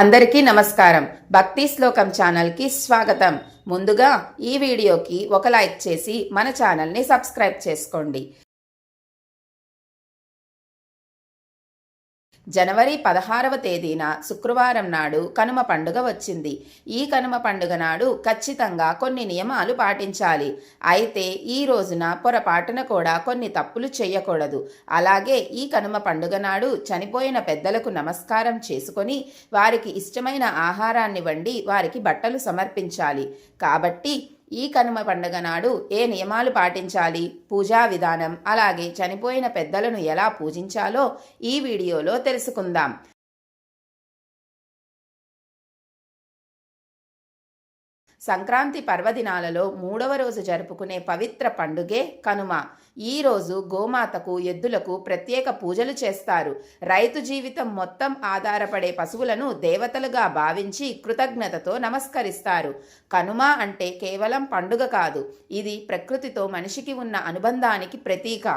అందరికీ నమస్కారం. భక్తి శ్లోకం ఛానల్కి స్వాగతం. ముందుగా ఈ వీడియోకి ఒక లైక్ చేసి మన ఛానల్ని సబ్స్క్రైబ్ చేసుకోండి. జనవరి పదహారవ తేదీన శుక్రవారం నాడు కనుమ పండుగ వచ్చింది. ఈ కనుమ పండుగ నాడు ఖచ్చితంగా కొన్ని నియమాలు పాటించాలి. అయితే ఈ రోజున పొరపాటున కూడా కొన్ని తప్పులు చేయకూడదు. అలాగే ఈ కనుమ పండుగ నాడు చనిపోయిన పెద్దలకు నమస్కారం చేసుకొని వారికి ఇష్టమైన ఆహారాన్ని వండి వారికి బట్టలు సమర్పించాలి. కాబట్టి ఈ కనుమ పండుగ నాడు ఏ నియమాలు పాటించాలి? పూజా విధానం. అలాగే చనిపోయిన పెద్దలను ఎలా పూజించాలో ఈ వీడియోలో తెలుసుకుందాం. సంక్రాంతి పర్వదినాలలో మూడవ రోజు జరుపుకునే పవిత్ర పండుగే కనుమ. ఈరోజు గోమాతకు ఎద్దులకు ప్రత్యేక పూజలు చేస్తారు. రైతు జీవితం మొత్తం ఆధారపడే పశువులను దేవతలుగా భావించి కృతజ్ఞతతో నమస్కరిస్తారు. కనుమ అంటే కేవలం పండుగ కాదు ఇది ప్రకృతితో మనిషికి ఉన్న అనుబంధానికి ప్రతీక.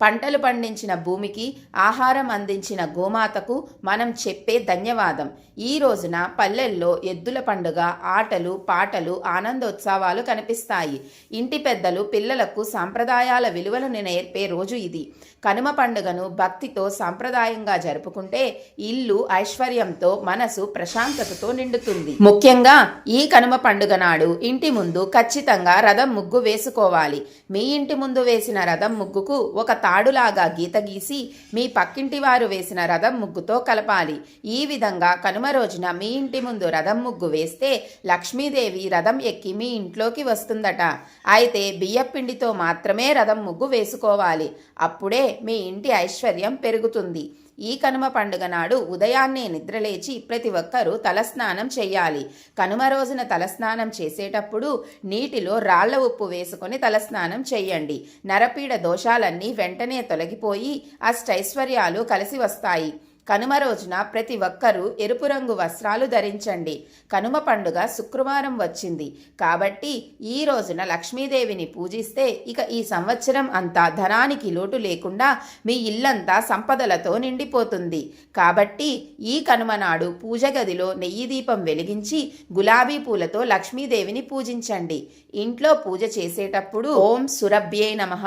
పంటలు పండించిన భూమికి ఆహారం అందించిన గోమాతకు మనం చెప్పే ధన్యవాదం. ఈ రోజున పల్లెల్లో ఎద్దుల పండుగ ఆటలు పాటలు ఆనందోత్సవాలు కనిపిస్తాయి. ఇంటి పెద్దలు పిల్లలకు సాంప్రదాయాల విలువలను నేర్పే రోజు ఇది. కనుమ పండుగను భక్తితో సాంప్రదాయంగా జరుపుకుంటే ఇల్లు ఐశ్వర్యంతో మనసు ప్రశాంతతతో నిండుతుంది. ముఖ్యంగా ఈ కనుమ పండుగ నాడు ఇంటి ముందు ఖచ్చితంగా రథం ముగ్గు వేసుకోవాలి. మీ ఇంటి ముందు వేసిన రథం ముగ్గుకు ఒక తాడులాగా గీత గీసి మీ పక్కింటి వారు వేసిన రథం ముగ్గుతో కలపాలి. ఈ విధంగా కనుమ రోజున మీ ఇంటి ముందు రథం ముగ్గు వేస్తే లక్ష్మీదేవి రథం ఎక్కి మీ ఇంట్లోకి వస్తుందట. అయితే బియ్యపిండితో మాత్రమే రథం ముగ్గు వేసుకోవాలి. అప్పుడే మీ ఇంటి ఐశ్వర్యం పెరుగుతుంది. ఈ కనుమ పండుగ నాడు ఉదయాన్నే నిద్రలేచి ప్రతి ఒక్కరూ తలస్నానం చేయాలి. కనుమ రోజున తలస్నానం చేసేటప్పుడు నీటిలో రాళ్ళ ఉప్పు వేసుకొని తలస్నానం చేయండి. నరపీడ దోషాలన్నీ వెంటనే తొలగిపోయి అష్టైశ్వర్యాలు కలిసి వస్తాయి. కనుమ రోజున ప్రతి ఒక్కరూ ఎరుపు రంగు వస్త్రాలు ధరించండి. కనుమ పండుగ శుక్రవారం వచ్చింది. కాబట్టి ఈ రోజున లక్ష్మీదేవిని పూజిస్తే ఇక ఈ సంవత్సరం అంతా ధనానికి లోటు లేకుండా మీ ఇల్లంతా సంపదలతో నిండిపోతుంది. కాబట్టి ఈ కనుమ నాడు పూజ గదిలో నెయ్యి దీపం వెలిగించి గులాబీ పూలతో లక్ష్మీదేవిని పూజించండి. ఇంట్లో పూజ చేసేటప్పుడు ఓం సురభ్యే నమః.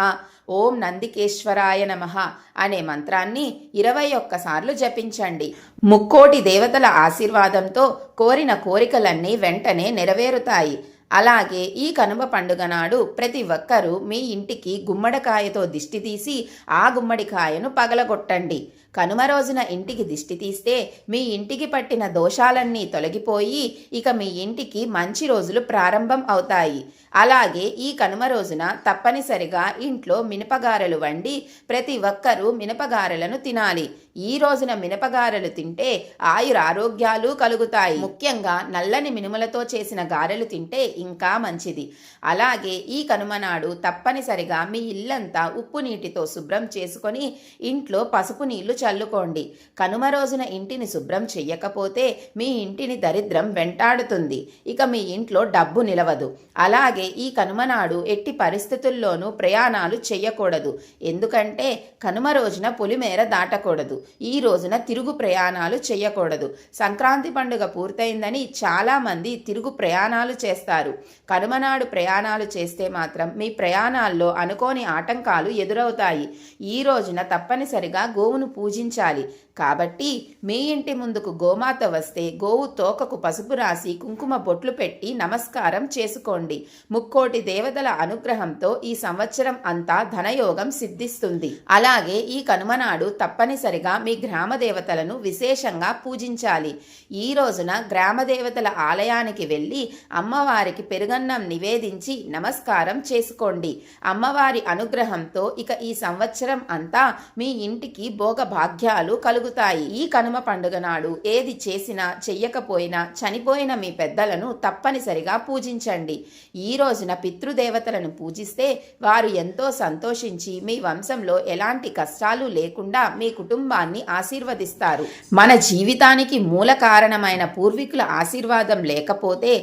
ఓం నందికేశ్వరాయ నమ అనే మంత్రాన్ని ఇరవై ఒక్కసార్లు జపించండి. ముక్కోటి దేవతల ఆశీర్వాదంతో కోరిన కోరికలన్నీ వెంటనే నెరవేరుతాయి. అలాగే ఈ కనుమ పండుగ నాడు ప్రతి ఒక్కరూ మీ ఇంటికి గుమ్మడికాయతో దిష్టి తీసి ఆ గుమ్మడికాయను పగలగొట్టండి. కనుమ రోజున ఇంటికి దిష్టి తీస్తే మీ ఇంటికి పట్టిన దోషాలన్నీ తొలగిపోయి ఇక మీ ఇంటికి మంచి రోజులు ప్రారంభం అవుతాయి. అలాగే ఈ కనుమ రోజున తప్పనిసరిగా ఇంట్లో మినపగారెలు వండి ప్రతి ఒక్కరూ మినపగారెలను తినాలి. ఈ రోజున మినపగారెలు తింటే ఆయుర ఆరోగ్యాలు కలుగుతాయి. ముఖ్యంగా నల్లని మినుములతో చేసిన గారెలు తింటే ఇంకా మంచిది. అలాగే ఈ కనుమనాడు తప్పనిసరిగా మీ ఇల్లంతా ఉప్పు నీటితో శుభ్రం చేసుకొని ఇంట్లో పసుపు నీళ్ళు చల్లుకోండి. కనుమ రోజున ఇంటిని శుభ్రం చెయ్యకపోతే మీ ఇంటిని దరిద్రం వెంటాడుతుంది. ఇక మీ ఇంట్లో డబ్బు నిలవదు. అలాగే ఈ కనుమ నాడు ఎట్టి పరిస్థితుల్లోనూ ప్రయాణాలు చేయకూడదు ఎందుకంటే కనుమ రోజున పులిమేర దాటకూడదు. ఈ రోజున తిరుగు ప్రయాణాలు చేయకూడదు సంక్రాంతి పండుగ పూర్తయిందని చాలామంది తిరుగు ప్రయాణాలు చేస్తారు. కనుమనాడు ప్రయాణాలు చేస్తే మాత్రం మీ ప్రయాణాల్లో అనుకోని ఆటంకాలు ఎదురవుతాయి. ఈ రోజున తప్పనిసరిగా గోవును పూజ పూజించాలి కాబట్టి మీ ఇంటి ముందుకు గోమాత వస్తే గోవు తోకకు పసుపు రాసి కుంకుమ బొట్లు పెట్టి నమస్కారం చేసుకోండి. ముక్కోటి దేవతల అనుగ్రహంతో ఈ సంవత్సరం అంతా ధనయోగం సిద్ధిస్తుంది. అలాగే ఈ కనుమనాడు తప్పనిసరిగా మీ గ్రామ దేవతలను విశేషంగా పూజించాలి. ఈ రోజున గ్రామ దేవతల ఆలయానికి వెళ్ళి అమ్మవారికి పెరుగన్నం నివేదించి నమస్కారం చేసుకోండి. అమ్మవారి అనుగ్రహంతో ఇక ఈ సంవత్సరం అంతా మీ ఇంటికి భోగ భాగ్యాలు జరుగుతాయి. ఈ కనుమ పండుగ నాడు ఏది చేసినా చెయ్యకపోయినా చనిపోయిన మీ పెద్దలను తప్పనిసరిగా పూజించండి. ఈ రోజున పితృదేవతలను పూజిస్తే వారు ఎంతో సంతోషించి మీ వంశంలో ఎలాంటి కష్టాలు లేకుండా మీ కుటుంబాన్ని ఆశీర్వదిస్తారు. మన జీవితానికి మూల కారణమైన పూర్వీకుల ఆశీర్వాదం లేకపోతే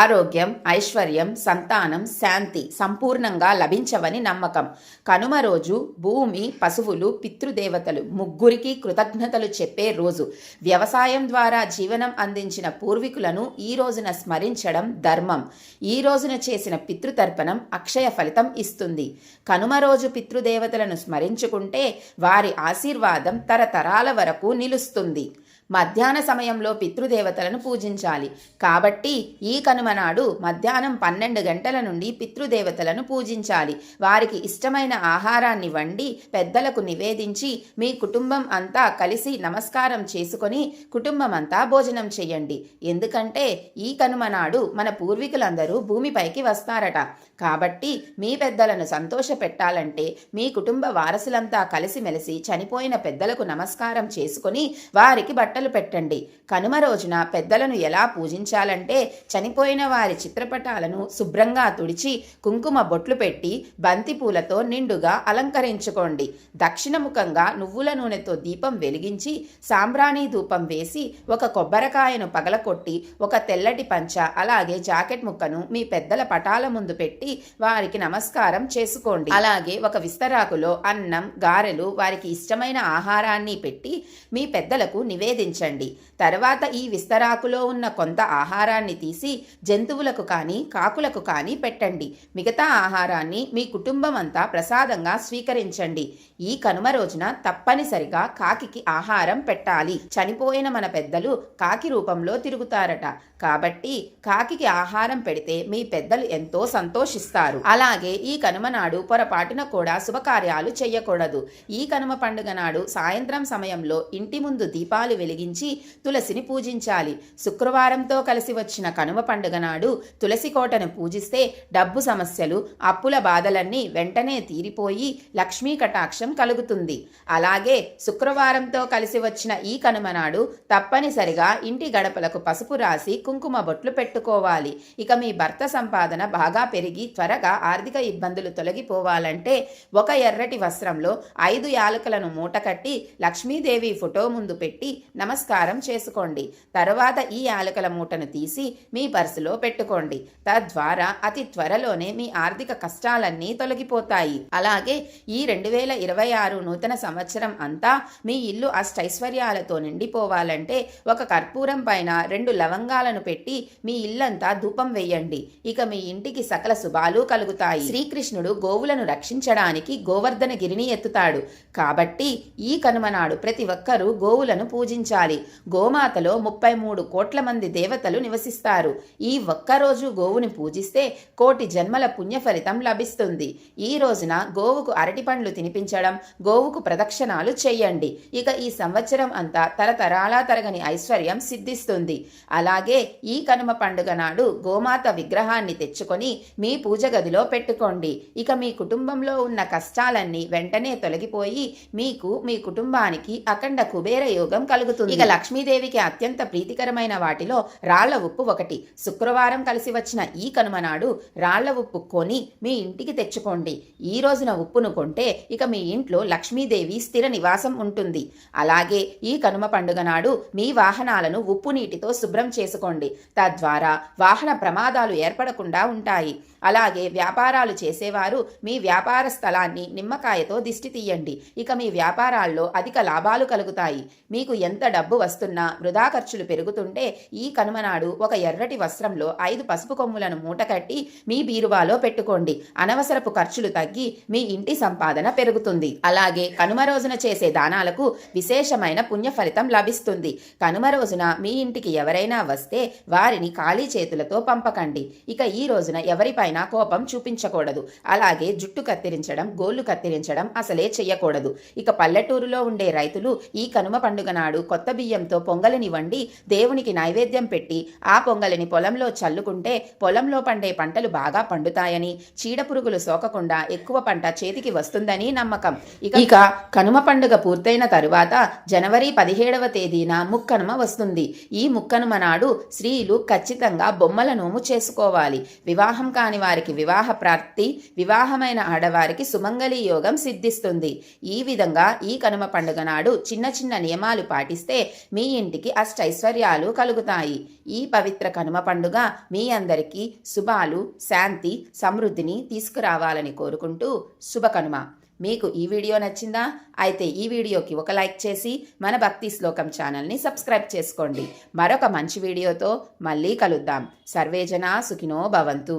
ఆరోగ్యం ఐశ్వర్యం సంతానం శాంతి సంపూర్ణంగా లభించవని నమ్మకం. కనుమ రోజు భూమి పశువులు పితృదేవతలు ముగ్గురికి కృతజ్ఞత కృతజ్ఞతలు చెప్పే రోజు. వ్యవసాయం ద్వారా జీవనం అందించిన పూర్వీకులను ఈ రోజున స్మరించడం ధర్మం. ఈ రోజున చేసిన పితృతర్పణం అక్షయ ఫలితం ఇస్తుంది. కనుమ రోజు పితృదేవతలను స్మరించుకుంటే వారి ఆశీర్వాదం తరతరాల వరకు నిలుస్తుంది. మధ్యాహ్న సమయంలో పితృదేవతలను పూజించాలి. కాబట్టి ఈ కనుమ నాడు మధ్యాహ్నం పన్నెండు గంటల నుండి పితృదేవతలను పూజించాలి. వారికి ఇష్టమైన ఆహారాన్ని వండి పెద్దలకు నివేదించి మీ కుటుంబం అంతా కలిసి నమస్కారం చేసుకొని కుటుంబం అంతా భోజనం చేయండి. ఎందుకంటే ఈ కనుమ నాడు మన పూర్వీకులందరూ భూమిపైకి వస్తారట. కాబట్టి మీ పెద్దలను సంతోషపెట్టాలంటే మీ కుటుంబ వారసులంతా కలిసిమెలిసి చనిపోయిన పెద్దలకు నమస్కారం చేసుకొని వారికి బట్టలు పెట్టండి. కనుమ రోజున పెద్దలను ఎలా పూజించాలంటే చనిపోయిన వారి చిత్రపటాలను శుభ్రంగా తుడిచి కుంకుమ బొట్లు పెట్టి బంతిపూలతో నిండుగా అలంకరించుకోండి. దక్షిణముఖంగా నువ్వుల నూనెతో దీపం వెలిగించి సాంబ్రాణి ధూపం వేసి ఒక కొబ్బరికాయను పగలకొట్టి ఒక తెల్లటి పంచ అలాగే జాకెట్ ముక్కను మీ పెద్దల పటాల ముందు పెట్టి వారికి నమస్కారం చేసుకోండి. అలాగే ఒక విస్తరాకులో అన్నం గారెలు వారికి ఇష్టమైన ఆహారాన్ని పెట్టి మీ పెద్దలకు నివేదించండి. తర్వాత ఈ విస్తరాకులో ఉన్న కొంత ఆహారాన్ని తీసి జంతువులకు కానీ కాకులకు కానీ పెట్టండి. మిగతా ఆహారాన్ని మీ కుటుంబం అంతా ప్రసాదంగా స్వీకరించండి. ఈ కనుమ రోజున తప్పనిసరిగా కాకికి ఆహారం పెట్టాలి. చనిపోయిన మన పెద్దలు కాకి రూపంలో తిరుగుతారట. కాబట్టి కాకికి ఆహారం పెడితే మీ పెద్దలు ఎంతో సంతోషిస్తారు. అలాగే ఈ కనుమ నాడు పొరపాటున కూడా శుభకార్యాలు చేయకూడదు. ఈ కనుమ పండుగ నాడు సాయంత్రం సమయంలో ఇంటి ముందు దీపాలు వెలిగించి తులసిని పూజించాలి. శుక్రవారంతో కలిసి వచ్చిన కనుమ పండుగ నాడు తులసి కోటను పూజిస్తే డబ్బు సమస్యలు అప్పుల బాధలన్నీ వెంటనే తీరిపోయి లక్ష్మీ కటాక్షం కలుగుతుంది. అలాగే శుక్రవారంతో కలిసి వచ్చిన ఈ కనుమ నాడు తప్పనిసరిగా ఇంటి గడపలకు పసుపు రాసి కుంకుమ బొట్లు పెట్టుకోవాలి. ఇక మీ భర్త సంపాదన బాగా పెరిగి త్వరగా ఆర్థిక ఇబ్బందులు తొలగిపోవాలంటే ఒక ఎర్రటి వస్త్రంలో ఐదు యాలకులను మూటకట్టి లక్ష్మీదేవి ఫోటో ముందు పెట్టి నమస్కారం చేసుకోండి. తర్వాత ఈ యాలకల మూటను తీసి మీ పర్సులో పెట్టుకోండి. తద్వారా అతి త్వరలోనే మీ ఆర్థిక కష్టాలన్నీ తొలగిపోతాయి. అలాగే ఈ రెండు వేల ఇరవై ఆరు నూతన సంవత్సరం అంతా మీ ఇల్లు అష్టైశ్వర్యాలతో నిండిపోవాలంటే ఒక కర్పూరం పైన రెండు లవంగాలను పెట్టి మీ ఇల్లంతా ధూపం వేయండి. ఇక మీ ఇంటికి సకల శుభాలు కలుగుతాయి. శ్రీకృష్ణుడు గోవులను రక్షించడానికి గోవర్ధన గిరిని ఎత్తుతాడు. కాబట్టి ఈ కనుమనాడు ప్రతి ఒక్కరూ గోవులను పూజించాలి గోమాతలో ముప్పై మూడు కోట్ల మంది దేవతలు నివసిస్తారు. ఈ ఒక్కరోజు గోవుని పూజిస్తే కోటి జన్మల పుణ్య ఫలితం లభిస్తుంది. ఈ రోజున గోవుకు అరటి పండ్లు తినిపించడం గోవుకు ప్రదక్షిణాలు చేయండి. ఇక ఈ సంవత్సరం అంతా తరతరాల తరగని ఐశ్వర్యం సిద్ధిస్తుంది. అలాగే ఈ కనుమ పండుగ నాడు గోమాత విగ్రహాన్ని తెచ్చుకొని మీ పూజ గదిలో పెట్టుకోండి. ఇక మీ కుటుంబంలో ఉన్న కష్టాలన్నీ వెంటనే తొలగిపోయి మీకు మీ కుటుంబానికి అఖండ కుబేర యోగం కలుగుతుంది. ఇక లక్ష్మీదేవికి అత్యంత ప్రీతికరమైన వాటిలో రాళ్ళ ఉప్పు ఒకటి. శుక్రవారం కలిసి వచ్చిన ఈ కనుమ నాడు రాళ్ళ ఉప్పు కొని మీ ఇంటికి తెచ్చుకోండి. ఈ రోజున ఉప్పును కొంటే ఇక మీ ఇంట్లో లక్ష్మీదేవి స్థిర నివాసం ఉంటుంది. అలాగే ఈ కనుమ పండుగ నాడు మీ వాహనాలను ఉప్పు నీటితో శుభ్రం చేసుకోండి. తద్వారా వాహన ప్రమాదాలు ఏర్పడకుండా ఉంటాయి. అలాగే వ్యాపారాలు చేసేవారు మీ వ్యాపార స్థలాన్ని నిమ్మకాయతో దిష్టి తీయండి. ఇక మీ వ్యాపారాల్లో అధిక లాభాలు కలుగుతాయి. మీకు ఎంత డబ్బు వస్తున్నా వృధా ఖర్చులు పెరుగుతుంటే ఈ కనుమనాడు ఒక ఎర్రటి వస్త్రంలో ఐదు పసుపు కొమ్ములను మూటకట్టి మీ బీరువాలో పెట్టుకోండి. అనవసరపు ఖర్చులు తగ్గి మీ ఇంటి సంపాదన పెరుగుతుంది. అలాగే కనుమ రోజున చేసే దానాలకు విశేషమైన పుణ్య ఫలితం లభిస్తుంది. కనుమ రోజున మీ ఇంటికి ఎవరైనా వస్తే వారిని ఖాళీ చేతులతో పంపకండి. ఇక ఈ రోజున ఎవరిపైన కోపం చూపించకూడదు. అలాగే జుట్టు కత్తిరించడం గోళ్ళు కత్తిరించడం అసలే చెయ్యకూడదు. ఇక పల్లెటూరులో ఉండే రైతులు ఈ కనుమ పండుగ నాడు కొత్త బియ్యంతో పొంగలిని వండి దేవునికి నైవేద్యం పెట్టి ఆ పొంగలిని పొలంలో చల్లుకుంటే పొలంలో పండే పంటలు బాగా పండుతాయని చీడపురుగులు సోకకుండా ఎక్కువ పంట చేతికి వస్తుందని నమ్మకం. ఇక కనుమ పండుగ పూర్తయిన తరువాత జనవరి పదిహేడవ తేదీన ముక్కనుమ వస్తుంది. ఈ ముక్కనుమ నాడు స్త్రీలు ఖచ్చితంగా బొమ్మల నోము చేసుకోవాలి. వివాహం కాని వారికి వివాహ ప్రాప్తి వివాహమైన ఆడవారికి సుమంగళి యోగం సిద్ధిస్తుంది. ఈ విధంగా ఈ కనుమ పండుగ నాడు చిన్న చిన్న నియమాలు పాటిస్తే మీ ఇంటికి అష్టైశ్వర్యాలు కలుగుతాయి. ఈ పవిత్ర కనుమ పండుగ మీ అందరికీ శుభాలు శాంతి సమృద్ధిని తీసుకురావాలని కోరుకుంటూ శుభకనుమ. మీకు ఈ వీడియో నచ్చిందా? అయితే ఈ వీడియోకి ఒక లైక్ చేసి మన భక్తి శ్లోకం ఛానల్ని సబ్స్క్రైబ్ చేసుకోండి. మరొక మంచి వీడియోతో మళ్ళీ కలుద్దాం. సర్వేజన సుఖినో భవంతు.